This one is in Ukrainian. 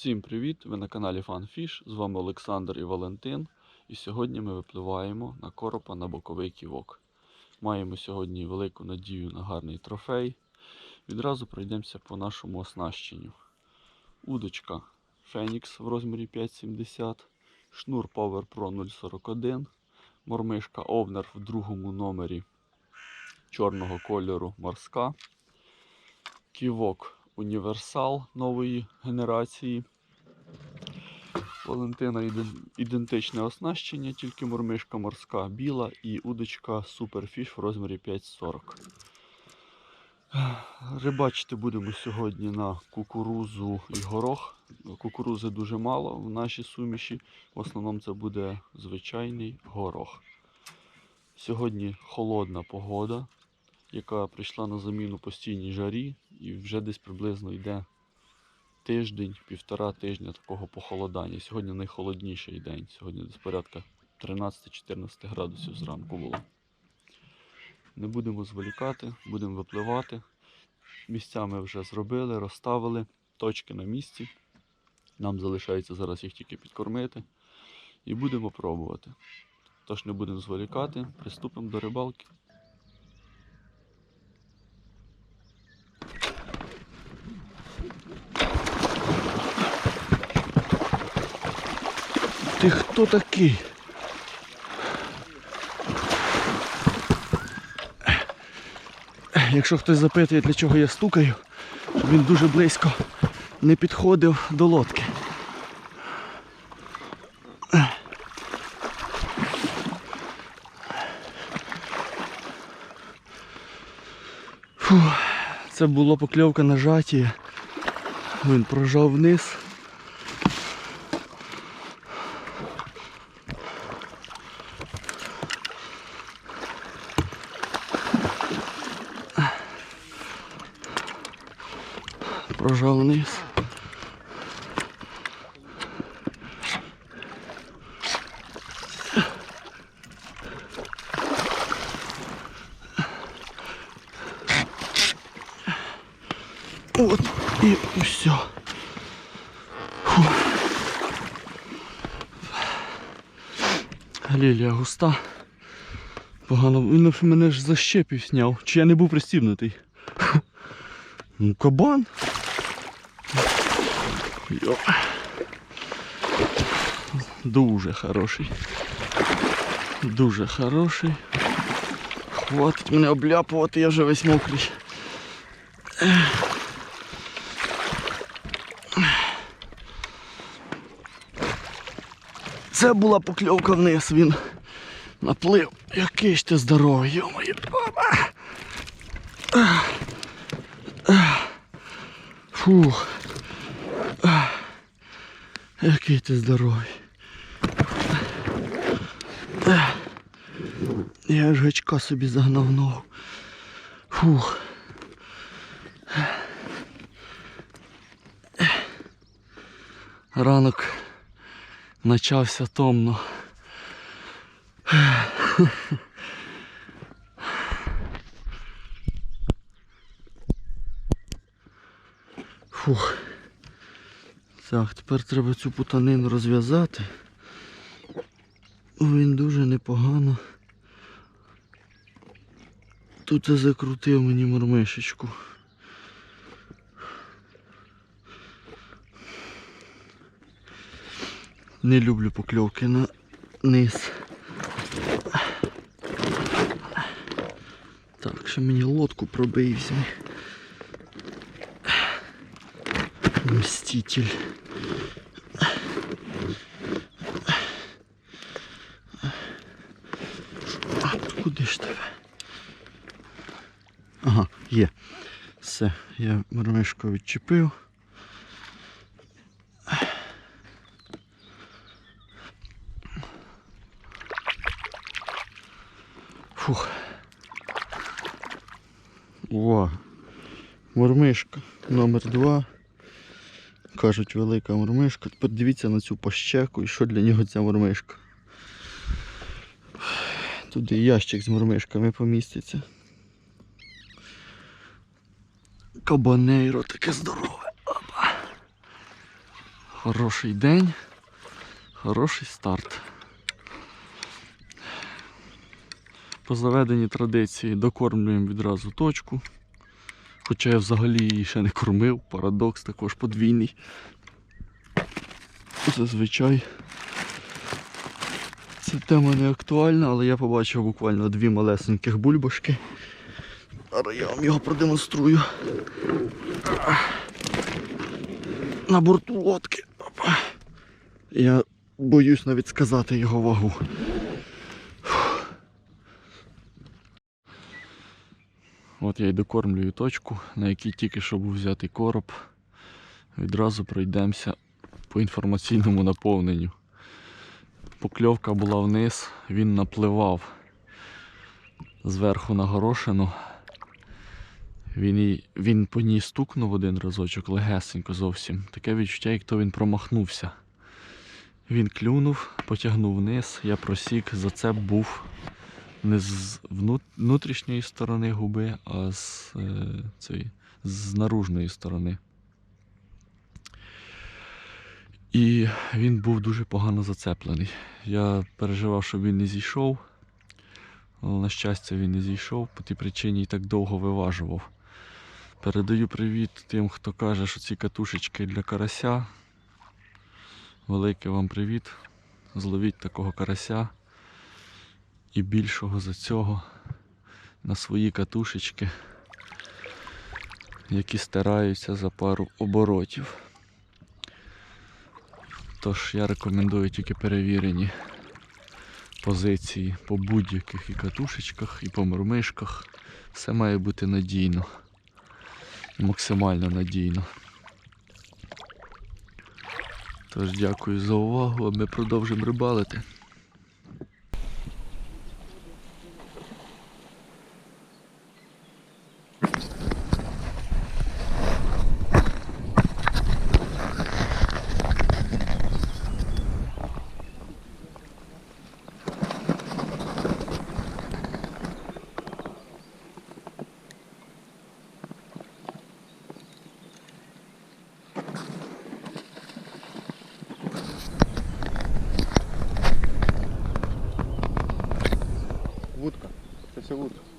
Всім привіт! Ви на каналі FunFish. З вами Олександр і Валентин. І сьогодні ми випливаємо на коропа на боковий ківок. Маємо сьогодні велику надію на гарний трофей. Відразу пройдемося по нашому оснащенню. Удочка Phoenix в розмірі 5,70, шнур Power Pro 041, мормишка Овнер в другому номері чорного кольору морська, ківок Універсал нової генерації. Валентина ідентичне оснащення, тільки мормишка морська біла і удочка Superfish в розмірі 540. Рибачити будемо сьогодні на кукурузу і горох. Кукурузи дуже мало в нашій суміші. В основному це буде звичайний горох. Сьогодні холодна погода, яка прийшла на заміну постійній жарі, і вже десь приблизно йде тиждень, півтора тижня такого похолодання. Сьогодні найхолодніший день. Сьогодні десь порядка 13-14 градусів зранку було. Не будемо зволікати, будемо випливати. Місця ми вже зробили, розставили, точки на місці. Нам залишається зараз їх тільки підкормити. І будемо пробувати. Тож не будемо зволікати, приступимо до рибалки. Ти хто такий? Якщо хтось запитує, для чого я стукаю, щоб він дуже близько не підходив до лодки. Фу, це була покльовка на жаті. Він прожав вниз. Прожав вниз. От і, і все. Фу. Лілія густа. Погано. Він мене ж за щепів сняв. Чи я не був пристібнутий? Ну, кабан. Йо. Дуже хороший. Дуже хороший. Хватить мене обляпувати, я вже весь мокрий. Це була покльовка вниз, він наплив. Який ж ти здоровий, йо-моє. Фух. Який ти здоровий. Я ж гачка собі загнав ногу. Фух. Ранок почався томно. Фух. Так, тепер треба цю путанину розв'язати. Він дуже непогано. Тут я закрутив мені мормишечку. Не люблю покльовки на низ. Так, ще мені лодку пробий візьми. Мститель. А, куди ж тебе? Ага, є. Все, я мормишку відчепив. Фух. О, мормишка номер два. Кажуть, велика мормишка. Тепер дивіться на цю пащеку і що для нього ця мормишка. Туди ящик з мормишками поміститься. Кабанейро таке здорове. Опа. Хороший день, хороший старт. По заведеній традиції докормлюємо відразу точку. Хоча я взагалі її ще не кормив, парадокс також подвійний. Зазвичай ця тема не актуальна, але я побачив буквально дві малесеньких бульбашки. Зараз я вам його продемонструю. На борту лодки. Я боюсь навіть сказати його вагу. От я й докормлюю точку, на якій тільки що був взятий короб. Відразу пройдемося по інформаційному наповненню. Покльовка була вниз, він напливав зверху на горошину. Він, і, він по ній стукнув один разочок, легесенько зовсім. Таке відчуття, як то він промахнувся. Він клюнув, потягнув вниз, я просік, зацеп був не з внутрішньої сторони губи, а з, е, цієї, з наружної сторони. І він був дуже погано зацеплений. Я переживав, щоб він не зійшов. Але, на щастя, він не зійшов, по тій причині і так довго виважував. Передаю привіт тим, хто каже, що ці катушечки для карася. Великий вам привіт. Зловіть такого карася і більшого за цього на свої катушечки, які стараються за пару оборотів. Тож я рекомендую тільки перевірені позиції по будь-яких і катушечках, і по мормишках. Все має бути надійно. Максимально надійно. Тож дякую за увагу, а ми продовжимо рибалити. Вудка. Це все вудка.